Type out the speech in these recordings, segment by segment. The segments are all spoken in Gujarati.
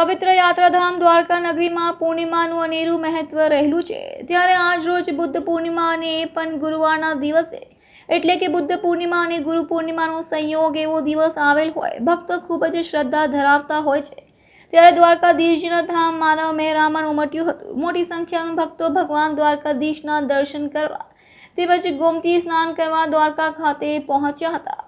પવિત્ર યાત્રાધામ દ્વારકા નગરીમાં પૂર્ણિમાનું અનેરું મહત્વ રહેલું છે. ત્યારે આજ રોજ બુદ્ધ પૂર્ણિમા અને એ પણ ગુરુવારના દિવસે. એટલે કે બુદ્ધ પૂર્ણિમા અને ગુરુ પૂર્ણિમાનો સંયોગ એવો દિવસ આવેલ હોય. ભક્તો ખૂબ જ શ્રદ્ધા ધરાવતા હોય છે. ત્યારે દ્વારકાધીશના ધામ માનવ મહેરામણ ઉમટ્યું હતું. મોટી સંખ્યામાં ભક્તો ભગવાન દ્વારકાધીશના દર્શન કરવા તેમજ ગોમતી સ્નાન કરવા દ્વારકા ખાતે પહોંચ્યા હતા.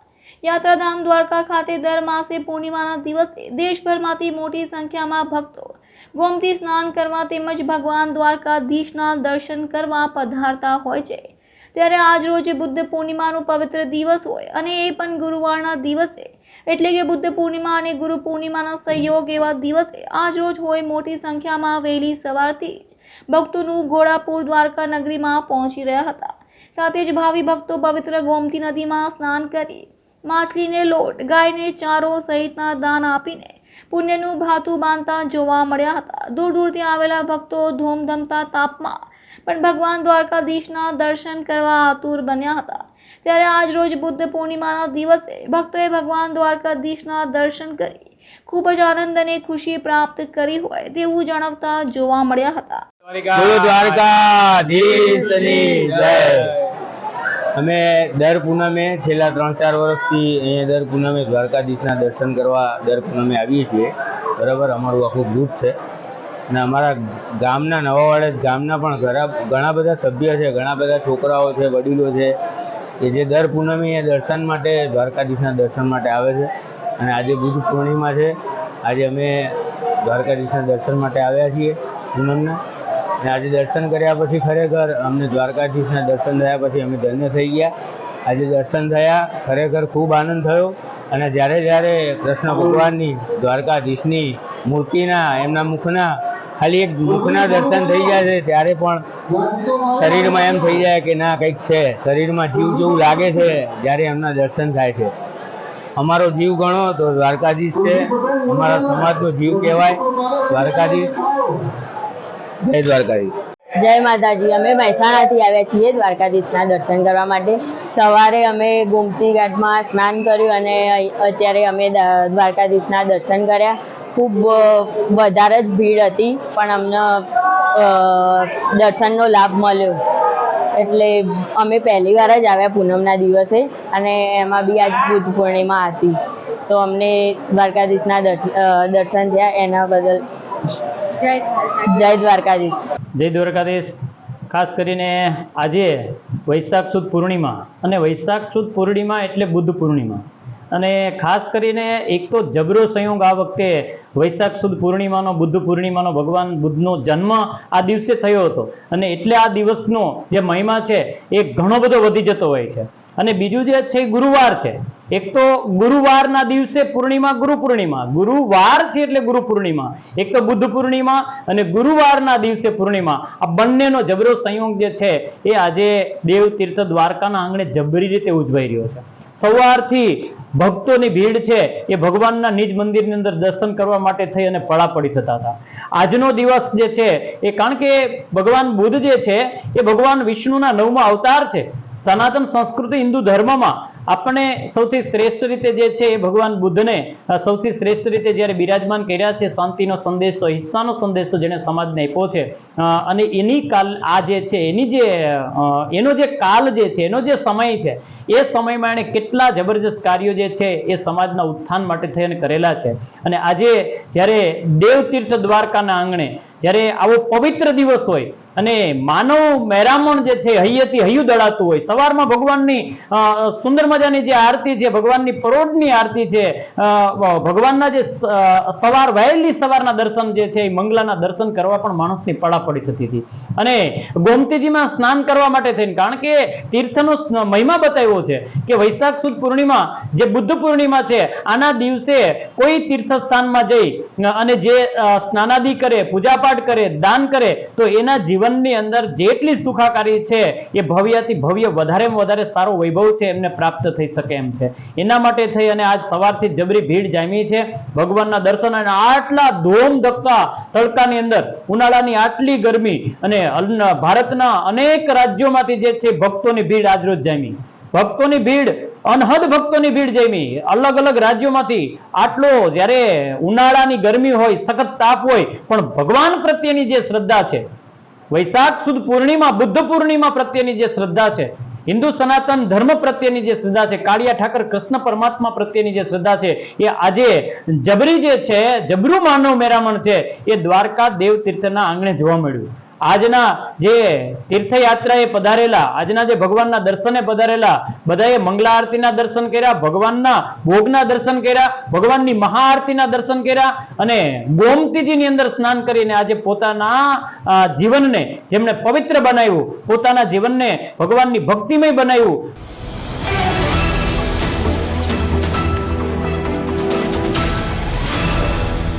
યાત્રાધામ દ્વારકા ખાતે દર માસે પૂર્ણિમાના દિવસે દેશભરમાંથી મોટી સંખ્યામાં ભક્તો ગોમતી સ્નાન કરવા તેમજ ભગવાન દ્વારકાધીશના દર્શન કરવા પધારતા હોય છે. ત્યારે આજ રોજ બુદ્ધ પૂર્ણિમાનો પવિત્ર દિવસ હોય અને એ પણ ગુરુવારના દિવસે. એટલે કે બુદ્ધ પૂર્ણિમા અને ગુરુ પૂર્ણિમાના સંયોગ એવા દિવસે આજ રોજ હોય મોટી સંખ્યામાં વહેલી સવારથી જ ભક્તોનું ઘોડાપુર દ્વારકા નગરીમાં પહોંચી રહ્યા હતા. સાથે જ ભાવિ ભક્તો પવિત્ર ગોમતી નદીમાં સ્નાન કરી માછલીને લોટ, ગાયને ચારો સહિતના દાન આપીને પુણ્યનું ભાતું બાંધતા જોવા મળ્યા હતા. દૂર દૂરથી આવેલા ભક્તો ધૂમધમતા તાપમાં પણ ભગવાન દ્વારકાધીશના દર્શન કરવા આતુર બન્યા હતા. ત્યારે આજ રોજ બુદ્ધ પૂર્ણિમાના દિવસે ભક્તોએ ભગવાન દ્વારકાધીશના દર્શન કરી ખૂબ જ આનંદ અને ખુશી પ્રાપ્ત કરી હોય તેવું જણાવતા જોવા મળ્યા હતા. દ્વારકાધીશની અમે દર પૂનમે છેલ્લા ત્રણ ચાર વર્ષથી અહીંયા દર પૂનમે દ્વારકાધીશના દર્શન કરવા દર પૂનમે આવીએ છીએ. બરાબર? અમારું આખું ગ્રુપ છે. અને અમારા ગામના નવાવાડ ગામના પણ ઘણા ઘણા બધા સભ્ય છે, ઘણા બધા છોકરાઓ છે, વડીલો છે, કે જે દર પૂનમે અહીંયા દર્શન માટે, દ્વારકાધીશના દર્શન માટે આવે છે. અને આજે બુદ્ધ પૂર્ણિમા છે. આજે અમે દ્વારકાધીશના દર્શન માટે આવ્યા છીએ પૂનમના. અને આજે દર્શન કર્યા પછી ખરેખર અમને દ્વારકાધીશના દર્શન થયા પછી અમે ધન્ય થઈ ગયા. આજે દર્શન થયા, ખરેખર ખૂબ આનંદ થયો. અને જ્યારે જ્યારે કૃષ્ણ ભગવાનની દ્વારકાધીશની મૂર્તિના, એમના મુખના, ખાલી એક મુખના દર્શન થઈ જાય છે, ત્યારે પણ શરીરમાં એમ થઈ જાય કે ના, કંઈક છે. શરીરમાં જીવ જેવું લાગે છે, જ્યારે એમના દર્શન થાય છે. અમારો જીવ ગણો તો દ્વારકાધીશ છે. અમારા સમાજનો જીવ કહેવાય દ્વારકાધીશ. જય દ્વારકાધીશ. જય માતાજી, અમે મહેસાણાથી આવ્યા છીએ દ્વારકાધીશના દર્શન કરવા માટે. સવારે અમે ગોમતી ઘાટમાં સ્નાન કર્યું અને અત્યારે અમે દ્વારકાધીશના દર્શન કર્યા. ખૂબ વધારે જ ભીડ હતી, પણ અમને દર્શનનો લાભ મળ્યો. એટલે અમે પહેલી વાર જ આવ્યા પૂનમના દિવસે અને એમાં બી આજ બુદ્ધ પૂર્ણિમા હતી. તો અમને દ્વારકાધીશના દર્શન થયા એના બદલ. જય દ્વારકાધીશ. જય દ્વારકાધીશ. ખાસ કરીને આજે વૈશાખ સુદ પૂર્ણિમા અને વૈશાખ સુદ પૂર્ણિમા એટલે બુદ્ધ પૂર્ણિમા. અને ખાસ કરીને એક તો જબરો સંયોગ આ વખતે વૈશાખ સુદ પૂર્ણિમાનો, બુદ્ધ પૂર્ણિમાનો, ભગવાન બુદ્ધનો જન્મ આ દિવસે થયો હતો. અને એટલે આ દિવસનો જે મહિમા છે એ ઘણો બધો વધી જતો હોય છે. અને બીજું જે છે ગુરુવાર છે. એક તો ગુરુવારના દિવસે પૂર્ણિમા ગુરુ પૂર્ણિમા ગુરુવાર છે એટલે ગુરુ પૂર્ણિમા એક તો બુદ્ધ પૂર્ણિમા અને ગુરુવારના દિવસે પૂર્ણિમા. આ બંનેનો જબરો સંયોગ જે છે, એ આજે દેવ તીર્થ દ્વારકાના આંગણે જબરી રીતે ઉજવાઈ રહ્યો છે. સવારથી ભક્તોની ભીડ છે, એ ભગવાનના નિજ મંદિરની અંદર દર્શન કરવા માટે થઈ અને પડાપડી થતા હતા. આજનો દિવસ જે છે, એ કારણ કે ભગવાન બુદ્ધ જે છે, એ ભગવાન વિષ્ણુના નવમા અવતાર છે. સનાતન સંસ્કૃતિ હિન્દુ ધર્મમાં આપણે સૌથી શ્રેષ્ઠ રીતે જે છે એ ભગવાન બુદ્ધને સૌથી શ્રેષ્ઠ રીતે જ્યારે બિરાજમાન કર્યા છે, શાંતિનો સંદેશો, હિંસાનો સંદેશો જેને સમાજને આપ્યો છે. અને એની કાલ, આ જે છે, એની જે એનો જે કાલ જે છે, એનો જે સમય છે, એ સમયમાં એણે કેટલા જબરજસ્ત કાર્યો જે છે એ સમાજના ઉત્થાન માટે થઈને કરેલા છે. અને આજે જ્યારે દેવતીર્થ દ્વારકાના આંગણે જ્યારે આવો પવિત્ર દિવસ હોય અને માનવ મહેરામણ જે છે હૈયેથી હૈયું દળાતું હોય, સવારમાં ભગવાનની સુંદર મજાની જે આરતી છે, ભગવાનની પરોઢની આરતી છે ભગવાનના જે સવાર વહેલી સવારના દર્શન જે છે, એ મંગલાના દર્શન કરવા પણ માણસની પડાપડી થતી હતી. અને ગોમતીજીમાં સ્નાન કરવા માટે થઈને, કારણ કે તીર્થનો મહિમા બતાવ્યો છે કે વૈશાખ સુદ પૂર્ણિમા જે બુદ્ધ પૂર્ણિમા છે, આના દિવસે કોઈ તીર્થ સ્થાનમાં જઈ, અને જે સ્નાનાદિ કરે પૂજાપાઠ કરે, દાન કરે, તો એના જીવનની અંદર જેટલી સુખાકારી છે, એ ભવ્યથી ભવ્ય વધારેમાં વધારે સારો વૈભવ છે, એમને પ્રાપ્ત થઈ શકે એમ છે. એના માટે થઈ અને આજ સવારથી જબરી ભીડ જામી છે. ભગવાનના દર્શન અને આટલા ધોમ ધક્કા તડકાની અંદર, ઉનાળાની આટલી ગરમી અને ભારતના અનેક રાજ્યોમાંથી જે છે, ભક્તોની ભીડ આજરોજ જામી. ભક્તોની ભીડ અનહદ ભક્તોની ભીડ જમી. અલગ અલગ રાજ્યોમાંથી આટલો જ્યારે ઉનાળાની ગરમી હોય, સખત તાપ હોય, પણ ભગવાન પ્રત્યેની જે શ્રદ્ધા છે, વૈશાખ સુદ પૂર્ણિમા, બુદ્ધ પૂર્ણિમા પ્રત્યેની જે શ્રદ્ધા છે, હિન્દુ સનાતન ધર્મ પ્રત્યેની જે શ્રદ્ધા છે, કાળિયા ઠાકર કૃષ્ણ પરમાત્મા પ્રત્યેની જે શ્રદ્ધા છે, એ આજે જબરી જે છે, જબરું માનવ મેરામણ છે, એ દ્વારકા દેવ તીર્થના આંગણે જોવા મળ્યું. આજના જે તીર્થયાત્રાએ પધારેલા, આજના જે ભગવાનના દર્શને પધારેલા, બધાએ મંગલા આરતીના દર્શન કર્યા, ભગવાનના ભોગના દર્શન કર્યા, ભગવાનની મહાઆરતીના દર્શન કર્યા અને ગોમતીજીની અંદર સ્નાન કરીને આજે પોતાના જીવનને જેમણે પવિત્ર બનાવ્યું, પોતાના જીવનને ભગવાનની ભક્તિમય બનાવ્યું.